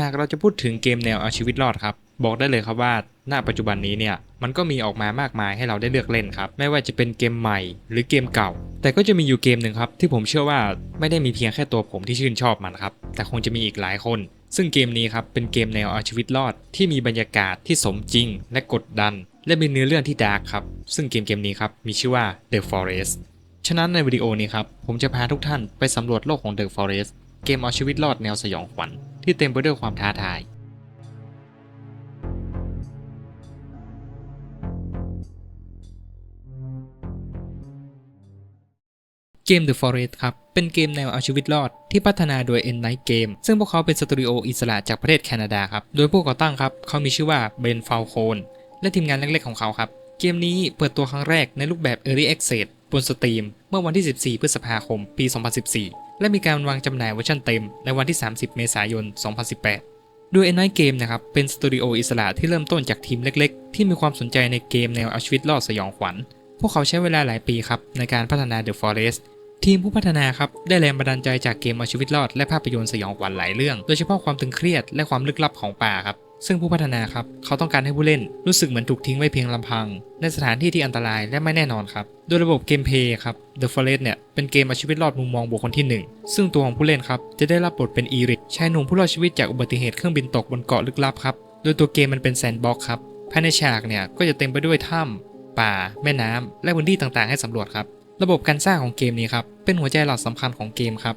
หากเราจะพูดถึงเกมแนวเอาชีวิตรอดครับ บอกได้เลยครับว่าณปัจจุบันนี้เนี่ยมันก็มีออกมามากมายให้เราได้เลือกเล่นครับ ไม่ว่าจะเป็นเกมใหม่หรือเกมเก่า แต่ก็จะมีอยู่เกมหนึ่งครับ ที่ผมเชื่อว่าไม่ได้มีเพียงแค่ตัวผมที่ชื่นชอบมันครับ แต่คงจะมีอีกหลายคน ซึ่งเกมนี้ครับเป็นเกมแนวเอาชีวิตรอด ที่มีบรรยากาศที่สมจริง และกดดัน และมีเนื้อเรื่องที่ดาร์กครับซึ่งเกมเกมนี้ครับมีชื่อว่า The Forest ฉะนั้นในวิดีโอนี้ครับผมจะพาทุกท่านไปสำรวจโลกของ The Forest เกมเอาชีวิตรอดแนวสยองขวัญที่เต็มไปด้วยความท้าทาย เกม The Forest ครับ เป็นเกมแนวเอาชีวิตรอดที่พัฒนาโดย N Night Game ซึ่งพวกเขาเป็นสตูดิโออิสระจากประเทศแคนาดาครับ โดยผู้ก่อตั้งครับ เขามีชื่อว่าเบนฟาลโคนและทีมงานเล็กๆของเขาครับ เกมนี้เปิดตัวครั้งแรกในรูปแบบ Early Access บนสตรีมเมื่อวันที่ 14 พฤษภาคม ปี 2014 และมีการวางจำหน่ายเวอร์ชันเต็มในวันที่ 30 เมษายน 2018 โดย Night Game นะครับ เป็นสตูดิโออิสระที่เริ่มต้นจากทีมเล็กๆ ที่มีความสนใจในเกมแนวเอาชีวิตรอดสยองขวัญ พวกเขาใช้เวลาหลายปีครับในการพัฒนา The Forest ทีมผู้พัฒนาครับได้แรงบันดาลใจจากเกมเอาชีวิตรอดและภาพยนตร์สยองขวัญหลายเรื่อง โดยเฉพาะความตึงเครียดและความลึกลับของป่าครับ ซึ่งผู้พัฒนาครับเขาต้องการให้ผู้เล่นรู้สึกเหมือนถูกทิ้งไว้เพียงลำพัง ในสถานที่ที่อันตรายและไม่แน่นอนครับ โดยระบบเกมเพย์ครับ The Forest เนี่ยเป็นเกมเอาชีวิตรอดมุมมองบุคคลที่หนึ่งซึ่งตัวของผู้เล่นครับจะได้รับบทเป็นอีริกชายหนุ่มผู้รอดชีวิตจากอุบัติเหตุเครื่องบินตกบนเกาะลึกลับครับโดยตัวเกมมันเป็นแซนด์บ็อกซ์ครับภายในฉากเนี่ยก็จะเต็มไปด้วยถ้ำป่า แม่น้ำและพื้นที่ต่างๆ ให้สำรวจครับระบบการสร้างของเกมนี้ครับเป็นหัวใจหลักสำคัญของเกมครับ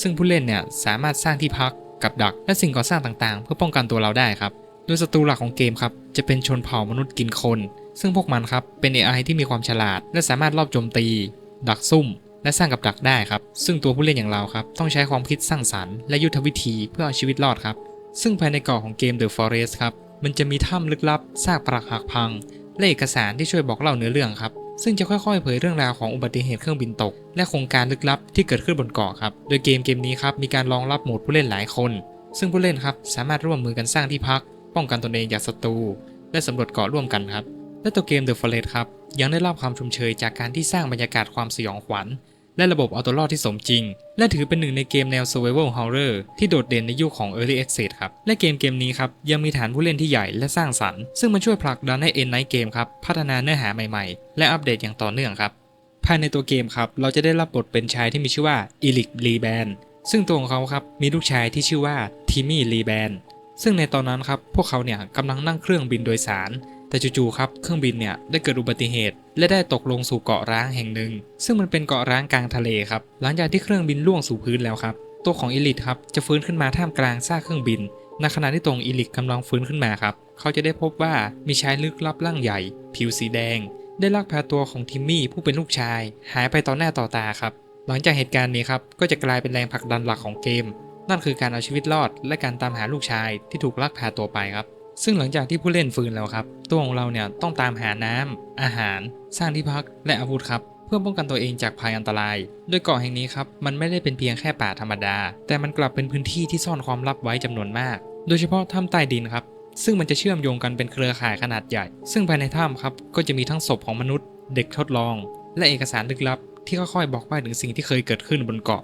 ซึ่งผู้เล่นเนี่ยสามารถสร้างที่พัก กับดัก และสิ่งก่อสร้างต่างๆ เพื่อป้องกันตัวเราได้ครับ โดยศัตรูหลักของเกมครับจะเป็นชนเผ่ามนุษย์กินคน ซึ่งพวกมันครับเป็น AI ที่มีความฉลาด และสามารถลอบโจมตี ดักซุ่ม และสร้างกับดักได้ครับ ซึ่งตัวผู้เล่นอย่างเราครับต้องใช้ความคิดสร้างสรรค์และยุทธวิธีเพื่อเอาชีวิตรอดครับ ซึ่งภายในเกาะของเกม The Forest ครับมันจะมีถ้ำลึกลับซากปรักหักพัง และเอกสารที่ช่วยบอกเล่าเนื้อเรื่องครับ ซึ่งจะค่อยๆ เผยเรื่องราวของอุบัติเหตุเครื่องบินตก และโครงการลึกลับที่เกิดขึ้นบนเกาะครับ โดยเกมเกมนี้ครับมีการรองรับโหมดผู้เล่นหลายคน ซึ่งผู้เล่นครับสามารถร่วมมือกันสร้างที่พัก ป้องกันตนเองจากศัตรู และสำรวจเกาะร่วมกันครับ และตัวเกม The Forest ครับยังได้รับความชมเชยจากการที่สร้างบรรยากาศความสยองขวัญ และระบบเอาตัวรอดที่สมจริง และถือเป็นหนึ่งในเกมแนว Survival Horror ที่โดดเด่นในยุคของ Early Access ครับ และเกมเกมนี้ครับ ยังมีฐานผู้เล่นที่ใหญ่และสร้างสรรค์ ซึ่งมันช่วยผลักดันให้ N Night Game ครับ พัฒนาเนื้อหาใหม่ๆ และอัปเดตอย่างต่อเนื่องครับ ภายในตัวเกมครับ เราจะได้รับบทเป็นชายที่มีชื่อว่าอีลิกลีแบนซึ่งตัวของเขาครับมีลูกชายที่ชื่อว่าทิมี่ลีแบนซึ่งในตอนนั้นครับพวกเขาเนี่ยกำลังนั่งเครื่องบินโดยสาร แต่จู่ๆครับเครื่องบินเนี่ยได้เกิดอุบัติเหตุ และได้ตกลงสู่เกาะร้างแห่งหนึ่ง ซึ่งมันเป็นเกาะร้างกลางทะเลครับหลังจากที่เครื่องบินล่วงสู่พื้นแล้วครับตัวของอีลิทครับจะฟื้นขึ้นมาท่ามกลางซากเครื่องบินในขณะที่ตรงอีลิทกำลังฟื้นขึ้นมาครับเขาจะได้พบว่ามีชายลึกลับร่างใหญ่ ผิวสีแดง ได้ลักพาตัวของทิมมี่ผู้เป็นลูกชาย หายไปต่อหน้าต่อตาครับหลังจากเหตุการณ์นี้ครับก็จะกลายเป็นแรงผลักดันหลักของเกม นั่นคือการเอาชีวิตรอด และการตามหาลูกชายที่ถูกลักพาตัวไปครับ ซึ่งหลังจากที่ผู้เล่นฟื้นแล้วครับ ตัวของเราเนี่ยต้องตามหาน้ำอาหาร สร้างที่พักและอาวุธครับ เพื่อป้องกันตัวเองจากภัยอันตราย โดยเกาะแห่งนี้ครับมันไม่ได้เป็นเพียงแค่ป่าธรรมดา แต่มันกลับเป็นพื้นที่ที่ซ่อนความลับไว้จำนวนมาก โดยเฉพาะถ้ำใต้ดินครับ ซึ่งมันจะเชื่อมโยงกันเป็นเครือข่ายขนาดใหญ่ ซึ่งภายในถ้ำครับก็จะมีทั้งศพของมนุษย์ เด็กทดลอง และเอกสารลึกลับ ที่ค่อยๆบอกใบ้ถึงสิ่งที่เคยเกิดขึ้นบนเกาะ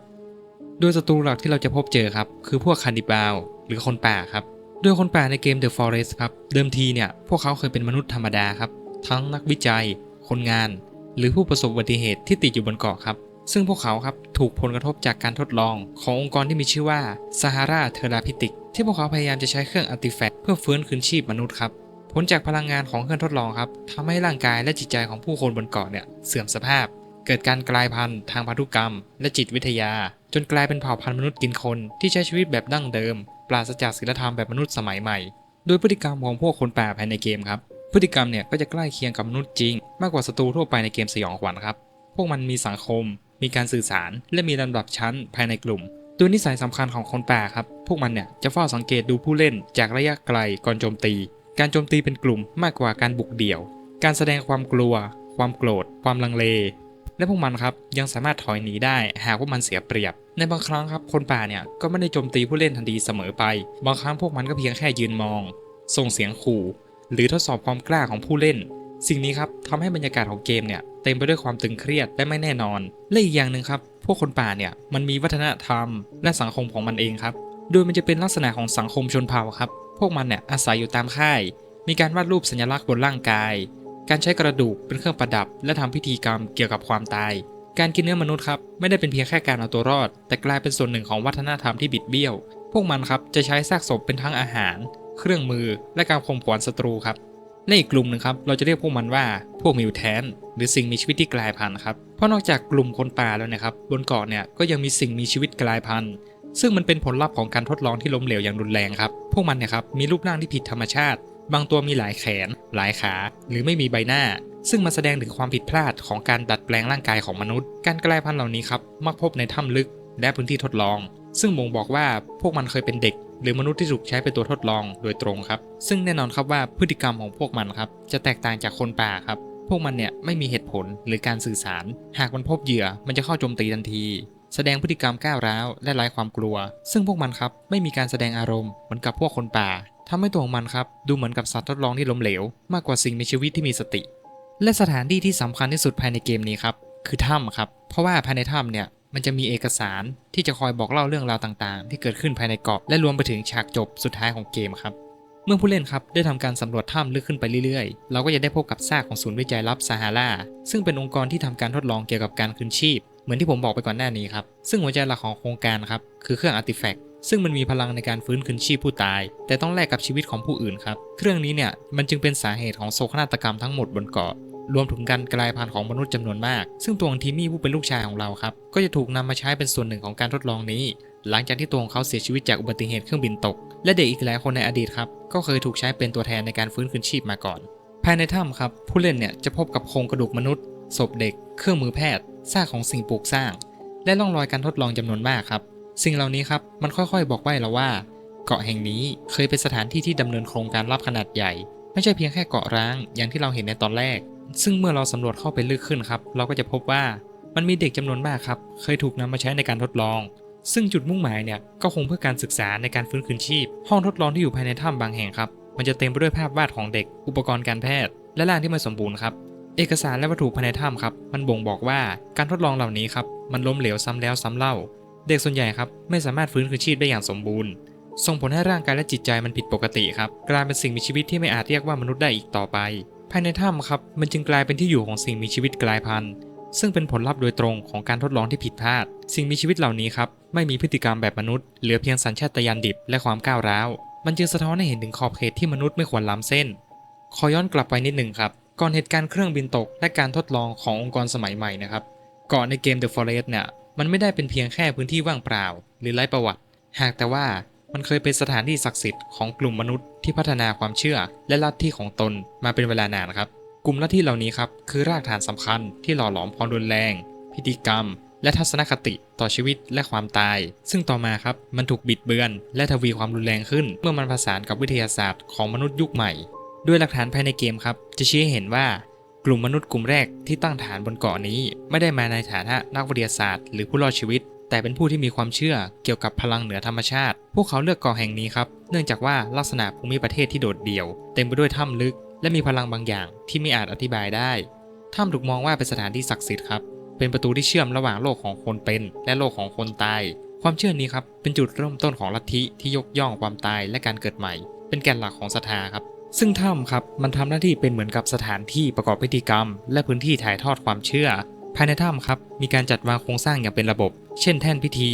โดยศัตรูหลักที่เราจะพบเจอครับคือพวกคานิบาลหรือคนป่าครับ โดยคนแป่าในเกม The Forest ครับ เดิมทีเนี่ย พวกเขาเคยเป็นมนุษย์ธรรมดาครับ ทั้งนักวิจัย คนงาน หรือผู้ประสบอุบัติเหตุที่ติดอยู่บนเกาะครับ ซึ่งพวกเขาครับ ถูกผลกระทบจากการทดลองขององค์กรที่มีชื่อว่า Sahara Therapeutic ที่พวกเขาพยายามจะใช้เครื่องอาร์ติแฟกต์เพื่อฟื้นคืนชีพมนุษย์ครับผลจากพลังงานของเครื่องทดลองครับทำให้ร่างกายและจิตใจของผู้คนบนเกาะเนี่ยเสื่อมสภาพ เกิดการกลายพันธุ์ทางพันธุกรรม และจิตวิทยา จนกลายเป็นเผ่าพันธุ์มนุษย์กินคนที่ใช้ชีวิตแบบดั้งเดิม ปราศจากศีลธรรมแบบมนุษย์สมัยใหม่ โดยพฤติกรรมของพวกคนป่าภายในเกมครับพฤติกรรมเนี่ยก็จะใกล้เคียงกับมนุษย์จริง มากกว่าศัตรูทั่วไปในเกมสยองขวัญครับ พวกมันมีสังคม มีการสื่อสาร และมีลำดับชั้นภายในกลุ่มโดยนิสัยสำคัญของคนป่าครับ พวกมันเนี่ยจะเฝ้าสังเกตดูผู้เล่นจากระยะไกลก่อนโจมตี การโจมตีเป็นกลุ่มมากกว่าการบุกเดี่ยว การแสดงความกลัว ความโกรธ ความลังเล และพวกมันครับยังสามารถถอยหนีได้หากว่ามันเสียเปรียบ ในบางครั้งครับคนป่าเนี่ยก็ไม่ได้โจมตีผู้เล่นทันทีเสมอไป บางครั้งพวกมันก็เพียงแค่ยืนมอง ส่งเสียงขู่ หรือทดสอบความกล้าของผู้เล่น สิ่งนี้ครับทำให้บรรยากาศของเกมเนี่ยเต็มไปด้วยความตึงเครียดและไม่แน่นอน และอีกอย่างหนึ่งครับพวกคนป่าเนี่ยมันมีวัฒนธรรม และสังคมของมันเองครับ โดยมันจะเป็นลักษณะของสังคมชนเผ่าครับ พวกมันเนี่ยอาศัยอยู่ตามค่าย มีการวาดรูปสัญลักษณ์บนร่างกาย การใช้กระดูกเป็นเครื่องประดับ และทำพิธีกรรมเกี่ยวกับความตาย การกินเนื้อมนุษย์ครับไม่ได้เป็นเพียงแค่การเอาตัวรอด แต่กลายเป็นส่วนหนึ่งของวัฒนธรรมที่บิดเบี้ยว พวกมันครับจะใช้ซากศพเป็นทั้งอาหาร เครื่องมือ และการข่มขวัญศัตรูครับในอีกกลุ่มหนึ่งครับเราจะเรียกพวกมันว่าพวกมิวแทนหรือสิ่งมีชีวิตที่กลายพันธุ์ครับเพราะนอกจากกลุ่มคนป่าแล้วนะครับบนเกาะเนี่ยก็ยังมีสิ่งมีชีวิตกลายพันธุ์ซึ่งมันเป็นผลลัพธ์ของการทดลองที่ล้มเหลวอย่างรุนแรงครับ พวกมันเนี่ยครับมีรูปร่างที่ผิดธรรมชาติ บางตัวมีหลายแขน หลายขา หรือไม่มีใบหน้า ซึ่งมาแสดงถึงความผิดพลาดของการดัดแปลงร่างกายของมนุษย์ การกลายพันธุ์เหล่านี้ครับมักพบในถ้ำลึก และพื้นที่ทดลอง ซึ่งบ่งบอกว่าพวกมันเคยเป็นเด็ก หรือมนุษย์ที่ถูกใช้เป็นตัวทดลองโดยตรงครับ ซึ่งแน่นอนครับว่าพฤติกรรมของพวกมันครับจะแตกต่างจากคนป่าครับพวกมันเนี่ยไม่มีเหตุผลหรือการสื่อสาร หากมันพบเหยื่อมันจะเข้าโจมตีทันที แสดงพฤติกรรมก้าวร้าวและไร้ความกลัว ซึ่งพวกมันครับไม่มีการแสดงอารมณ์เหมือนกับพวกคนป่า ทำให้ตัวของมันครับดูเหมือนกับสัตว์ทดลองที่ล้มเหลว มากกว่าสิ่งมีชีวิตที่มีสติ และสถานที่ที่สำคัญที่สุดภายในเกมนี้ครับคือถ้ำครับ เพราะว่าภายในถ้ำเนี่ยมันจะมีเอกสารที่จะคอยบอกเล่าเรื่องราวต่างๆ ที่เกิดขึ้นภายในเกาะและรวมไปถึงฉากจบสุดท้ายของเกมครับ เมื่อผู้เล่นครับได้ทำการสำรวจถ้ำลึกขึ้นไปเรื่อยๆ เราก็จะได้พบกับซากของศูนย์วิจัยลับซาฮาราซึ่งเป็นองค์กรที่ทำการทดลองเกี่ยวกับการคืนชีพ เหมือนที่ผมบอกไปก่อนหน้านี้ครับซึ่งหัวใจหลักของโครงการครับคือเครื่องอาร์ติแฟกต์ ซึ่งมันมีพลังในการฟื้นคืนชีพผู้ตาย แต่ต้องแลกกับชีวิตของผู้อื่นครับ เครื่องนี้เนี่ยมันจึงเป็นสาเหตุของโศกนาฏกรรมทั้งหมดบนเกาะรวมถึงการกลายพันธุ์ของมนุษย์จำนวนมาก ซึ่งตัวของทีมี่ผู้เป็นลูกชายของเราครับ ก็จะถูกนำมาใช้เป็นส่วนหนึ่งของการทดลองนี้ หลังจากที่ตัวของเขาเสียชีวิตจากอุบัติเหตุเครื่องบินตก และเด็กอีกหลายคนในอดีตครับ ก็เคยถูกใช้เป็นตัวแทนในการฟื้นคืนชีพมาก่อน ภายในถ้ำครับ ผู้เล่นเนี่ยจะพบกับโครงกระดูกมนุษย์ ศพเด็ก เครื่องมือแพทย์ ซากของสิ่งปลูกสร้าง และร่องรอยการทดลองจำนวนมากครับ สิ่งเหล่านี้ครับมันค่อยๆ บอกไว้เราว่า เกาะแห่งนี้เคยเป็นสถานที่ที่ดำเนินโครงการลับขนาดใหญ่ ไม่ใช่เพียงแค่เกาะร้างอย่างที่เราเห็นในตอนแรก ซึ่งเมื่อเราสำรวจเข้าไปลึกขึ้นครับเราก็จะพบว่ามันมีเด็กจำนวนมากครับเคยถูกนำมาใช้ในการทดลอง ซึ่งจุดมุ่งหมายเนี่ยก็คงเพื่อการศึกษาในการฟื้นคืนชีพ ห้องทดลองที่อยู่ภายในถ้ำบางแห่งครับมันจะเต็มไปด้วยภาพวาดของเด็ก อุปกรณ์การแพทย์ และร่างที่ไม่สมบูรณ์ครับเอกสารและวัตถุภายในถ้ำครับ มันบ่งบอกว่าการทดลองเหล่านี้ครับ มันล้มเหลวซ้ำแล้วซ้ำเล่า เด็กส่วนใหญ่ครับไม่สามารถฟื้นคืนชีพได้อย่างสมบูรณ์ ส่งผลให้ร่างกายและจิตใจมันผิดปกติครับ กลายเป็นสิ่งมีชีวิตที่ไม่อาจเรียกว่ามนุษย์ได้อีกต่อไป ภายในถ้ำครับมันจึงกลายเป็นที่อยู่ของสิ่งมีชีวิตกลายพันธุ์ ซึ่งเป็นผลลัพธ์โดยตรงของการทดลองที่ผิดพลาด สิ่งมีชีวิตเหล่านี้ครับไม่มีพฤติกรรมแบบมนุษย์เหลือเพียงสัญชาตญาณดิบและความก้าวร้าว มันจึงสะท้อนให้เห็นถึงขอบเขตที่มนุษย์ไม่ควรล้ำเส้น ขอย้อนกลับไปนิดหนึ่งครับก่อนเหตุการณ์เครื่องบินตกและการทดลองขององค์กรสมัยใหม่นะครับเกาะในเกม The Forest เนี่ย มันไม่ได้เป็นเพียงแค่พื้นที่ว่างเปล่า หรือไร้ประวัติ หากแต่ว่ามันเคยเป็นสถานที่ศักดิ์สิทธิ์ของกลุ่มมนุษย์ที่พัฒนาความเชื่อและลัทธิของตนมาเป็นเวลานานครับ กลุ่มลัทธิเหล่านี้ครับคือรากฐานสำคัญที่หล่อหลอมความรุนแรง พิธีกรรม และทัศนคติต่อชีวิตและความตาย ซึ่งต่อมาครับมันถูกบิดเบือน และทวีความรุนแรงขึ้น เมื่อมันผสานกับวิทยาศาสตร์ของมนุษย์ยุคใหม่ ด้วยหลักฐานภายในเกมครับจะชี้ให้เห็นว่า กลุ่มมนุษย์กลุ่มแรกที่ตั้งฐานบนเกาะนี้ ไม่ได้มาในฐานะนักวิทยาศาสตร์หรือผู้รอดชีวิต แต่เป็นผู้ที่มีความเชื่อเกี่ยวกับพลังเหนือธรรมชาติ พวกเขาเลือกเกาะแห่งนี้ครับ เนื่องจากว่าลักษณะภูมิประเทศที่โดดเดี่ยว เต็มไปด้วยถ้ำลึก และมีพลังบางอย่างที่ไม่อาจอธิบายได้ ถ้ำถูกมองว่าเป็นสถานที่ศักดิ์สิทธิ์ครับ เป็นประตูที่เชื่อมระหว่างโลกของคนเป็น และโลกของคนตาย ความเชื่อนี้ครับเป็นจุดเริ่มต้นของลัทธิที่ยกย่องความตายและการเกิดใหม่ เป็นแกนหลักของศรัทธาครับ ซึ่งถ้ำครับมันทำหน้าที่เป็นเหมือนกับสถานที่ประกอบพิธีกรรม และพื้นที่ถ่ายทอดความเชื่อ ภายในถ้ำครับมีการจัดวางโครงสร้างอย่างเป็นระบบ เช่นแท่นพิธี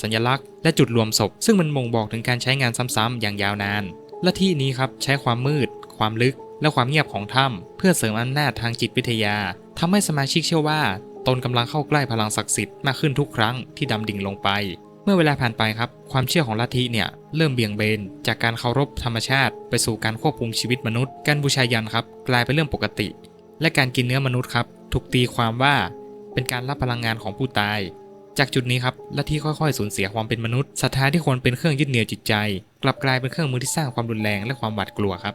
สัญลักษณ์ และจุดรวมศพ ซึ่งมันบ่งบอกถึงการใช้งานซ้ำๆอย่างยาวนาน และที่นี้ครับใช้ความมืด ความลึก และความเงียบของถ้ำเพื่อเสริมอำนาจทางจิตวิทยาทำให้สมาชิกเชื่อว่า ตนกำลังเข้าใกล้พลังศักดิ์สิทธิ์มากขึ้นทุกครั้งที่ดำดิ่งลงไป เมื่อเวลาผ่านไปครับความเชื่อของลัทธิเนี่ยเริ่มเบี่ยงเบน จากการเคารพธรรมชาติ ไปสู่การควบคุมชีวิตมนุษย์ การบูชายันครับกลายเป็นเรื่องปกติ และการกินเนื้อมนุษย์ครับถูกตีความว่าเป็นการรับพลังงานของผู้ตาย จากจุดนี้ครับลัทธิค่อยๆสูญเสียความเป็นมนุษย์ศรัทธาที่ควรเป็นเครื่องยึดเหนี่ยวจิตใจ กลับกลายเป็นเครื่องมือที่สร้างความรุนแรงและความหวาดกลัวครับ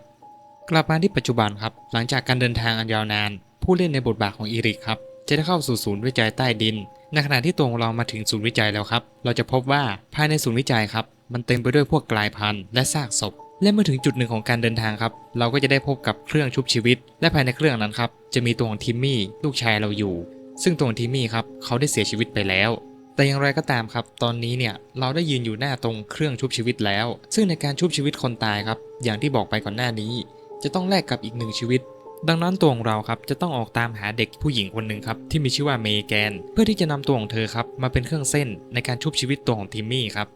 กลับมาที่ปัจจุบันครับหลังจากการเดินทางอันยาวนาน ผู้เล่นในบทบาทของอีริกครับจะได้เข้าสู่ศูนย์วิจัยใต้ดิน ในขณะที่ตัวของเรามาถึงศูนย์วิจัยแล้วครับ เราจะพบว่าภายในศูนย์วิจัยครับมันเต็มไปด้วยพวกกลายพันธุ์และซากศพ และเมื่อถึงจุดหนึ่งของการเดินทางครับ เราก็จะได้พบกับเครื่องชุบชีวิต และภายในเครื่องนั้นครับจะมีตัวของทิมมี่ลูกชายเราอยู่ ซึ่งตัวของทิมมี่ครับเขาได้เสียชีวิตไปแล้ว แต่อย่างไรก็ตามครับ ตอนนี้เนี่ยเราได้ยืนอยู่หน้าตรงเครื่องชุบชีวิตแล้ว ซึ่งในการชุบชีวิตคนตายครับอย่างที่บอกไปก่อนหน้านี้ จะต้องแลกกับอีกหนึ่งชีวิต ดังนั้นตัวของเราครับจะต้องออกตามหาเด็กผู้หญิงคนหนึ่งครับที่มีชื่อว่าเมแกน เพื่อที่จะนำตัวของเธอครับมาเป็นเครื่องเส้นในการชุบชีวิตตัวของทิมมี่ครับ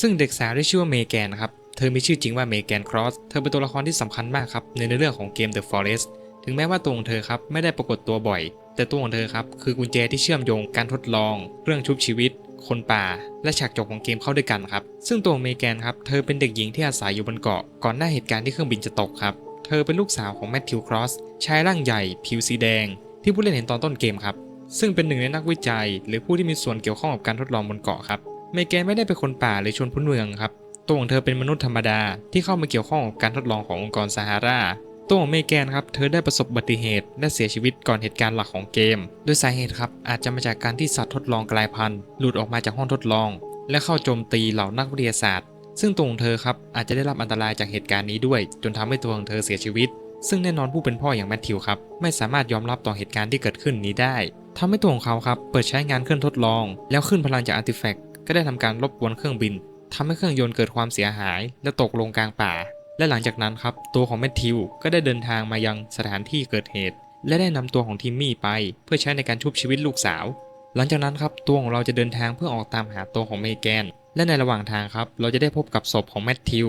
ซึ่งเด็กสาวที่ชื่อว่าเมแกนครับเธอมีชื่อจริงว่าเมแกนครอสเธอเป็นตัวละครที่สำคัญมากครับในเนื้อเรื่องของเกม The Forest ถึงแม้ว่าตัวของเธอครับไม่ได้ปรากฏตัวบ่อย แต่ตัวของเธอครับคือกุญแจที่เชื่อมโยงการทดลอง เรื่องชุบชีวิต คนป่า และฉากจบของเกมเข้าด้วยกันครับซึ่งตัวเมแกนครับเธอเป็นเด็กหญิงที่อาศัยอยู่บนเกาะก่อนหน้าเหตุการณ์ที่เครื่องบินจะตกครับ เธอเป็นลูกสาวของแมทธิวครอสชายร่างใหญ่ ผิวสีแดง ที่ผู้เล่นเห็นตอนต้นเกมครับ ซึ่งเป็นหนึ่งในนักวิจัย หรือผู้ที่มีส่วนเกี่ยวข้องกับการทดลองบนเกาะครับเมแกนไม่ได้เป็นคนป่าหรือชนพื้นเมืองครับตัวของเธอเป็นมนุษย์ธรรมดาที่เข้ามาเกี่ยวข้องกับการทดลองขององค์กรซาฮาราตัวของเมแกนครับ เธอได้ประสบอุบัติเหตุ และเสียชีวิตก่อนเหตุการณ์หลักของเกม โดยสาเหตุครับ อาจจะมาจากการที่สัตว์ทดลองกลายพันธุ์ หลุดออกมาจากห้องทดลอง และเข้าโจมตีเหล่านักวิทยาศาสตร์ ซึ่งตัวของเธอครับอาจจะได้รับอันตรายจากเหตุการณ์นี้ด้วย จนทำให้ตัวของเธอเสียชีวิต ซึ่งแน่นอนผู้เป็นพ่ออย่างแมทธิวครับไม่สามารถยอมรับต่อเหตุการณ์ที่เกิดขึ้นนี้ได้ทำให้ตัวของเขาครับเปิดใช้งานเครื่องทดลอง แล้วขึ้นพลังจากอาร์ติแฟกต์ก็ได้ทำการรบกวนเครื่องบินทำให้เครื่องยนต์เกิดความเสียหาย และตกลงกลางป่า และหลังจากนั้นครับตัวของแมทธิวก็ได้เดินทางมายังสถานที่เกิดเหตุ และได้นำตัวของทิมมี่ไป เพื่อใช้ในการชุบชีวิตลูกสาว หลังจากนั้นครับตัวของเราจะเดินทางเพื่อออกตามหาตัวของเมแกน และในระหว่างทางครับ เราจะได้พบกับศพของแมทธิว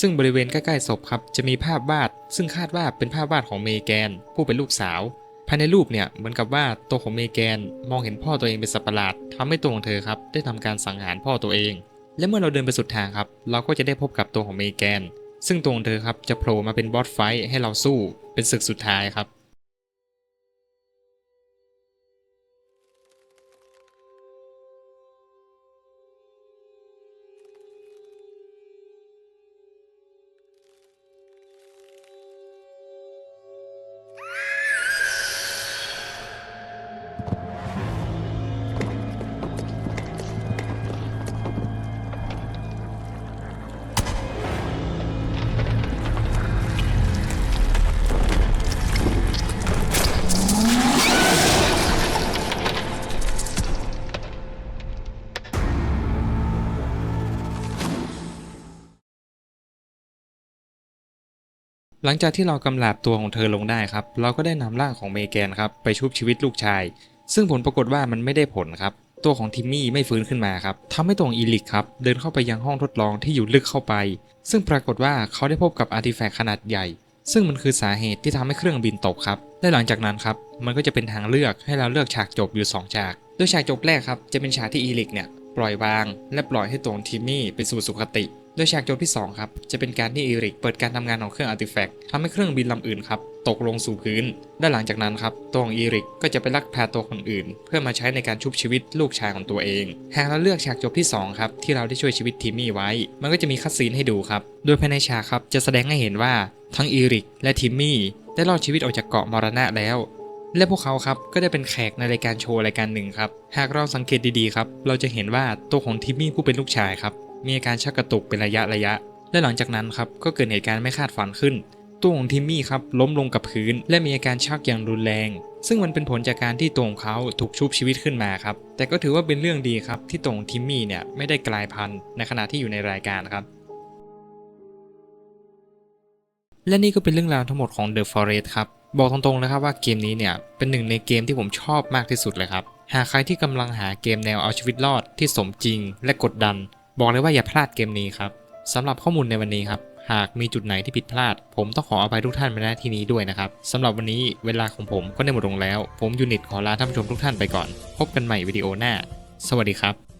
ซึ่งบริเวณใกล้ๆศพครับจะมีภาพวาด ซึ่งคาดว่าเป็นภาพวาดของเมแกน ผู้เป็นลูกสาว ภายในรูปเนี่ยเหมือนกับว่าตัวของเมแกนมองเห็นพ่อตัวเองเป็นสัตว์ประหลาดทำให้ตัวของเธอครับได้ทำการสังหารพ่อตัวเอง และเมื่อเราเดินไปสุดทางครับ เราก็จะได้พบกับตัวของเมแกน ซึ่งตัวของเธอครับจะโผล่มาเป็นบอสไฟท์ให้เราสู้เป็นศึกสุดท้ายครับ หลังจากที่เรากำลาบตัวของเธอลงได้ครับ เราก็ได้นำร่างของเมแกนครับไปชุบชีวิตลูกชาย ซึ่งผลปรากฏว่ามันไม่ได้ผลครับ ตัวของทิมมี่ไม่ฟื้นขึ้นมาครับทำให้ตัวของอีลิกครับเดินเข้าไปยังห้องทดลองที่อยู่ลึกเข้าไป ซึ่งปรากฏว่าเขาได้พบกับอาร์ติแฟกต์ขนาดใหญ่ ซึ่งมันคือสาเหตุที่ทำให้เครื่องบินตกครับ และหลังจากนั้นครับ มันก็จะเป็นทางเลือกให้เราเลือกฉากจบอยู่ 2 ฉาก โดยฉากจบแรกครับจะเป็นฉากที่อีลิกเนี่ยปล่อยวาง และปล่อยให้ตัวของทิมมี่ไปสู่สุคติ โดยฉากจบที่ 2 ครับ จะเป็นการที่อีริกเปิดการทำงานของเครื่องอาร์ติแฟกต์ทำให้เครื่องบินลำอื่นครับ ตกลงสู่พื้น และหลังจากนั้นครับตัวของอีริกก็จะไปลักพาตัวคนอื่น เพื่อมาใช้ในการชุบชีวิตลูกชายของตัวเอง หากเราเลือกฉากจบที่ 2 ครับ ที่เราได้ช่วยชีวิตทิมมี่ไว้ มันก็จะมีคัดซีนให้ดูครับ โดยภายในฉากครับจะแสดงให้เห็นว่าทั้งอีริกและทิมมี่ได้รอดชีวิตออกจากเกาะมรณะแล้วและพวกเขาครับก็ได้เป็นแขกในรายการโชว์รายการหนึ่งครับ หากเราสังเกตดีๆครับ เราจะเห็นว่าตัวของทิมมี่ผู้เป็นลูกชายครับ มีอาการชักกระตุกเป็นระยะระยะ และหลังจากนั้นครับก็เกิดเหตุการณ์ไม่คาดฝันขึ้น ตัวของทิมมี่ครับล้มลงกับพื้น และมีอาการชักอย่างรุนแรง ซึ่งมันเป็นผลจากการที่ตัวของเขาถูกชุบชีวิตขึ้นมาครับ แต่ก็ถือว่าเป็นเรื่องดีครับที่ตัวของทิมมี่เนี่ยไม่ได้กลายพันธุ์ในขณะที่อยู่ในรายการครับและนี่ก็เป็นเรื่องราวทั้งหมดของ The Forest ครับ บอกตรงๆนะครับว่าเกมนี้เนี่ยเป็นหนึ่งในเกมที่ผมชอบมากที่สุดเลยครับ หากใครที่กำลังหาเกมแนวเอาชีวิตรอดที่สมจริงและกดดัน บอกเลยว่าอย่าพลาดเกมนี้ครับสำหรับข้อมูลในวันนี้ครับ หากมีจุดไหนที่ผิดพลาด ผมต้องขออภัยทุกท่านมาณที่นี้ด้วยนะครับสำหรับวันนี้เวลาของผมก็ได้หมดลงแล้ว ผมยูนิตขอลาท่านผู้ชมทุกท่านไปก่อน พบกันใหม่วิดีโอหน้า สวัสดีครับ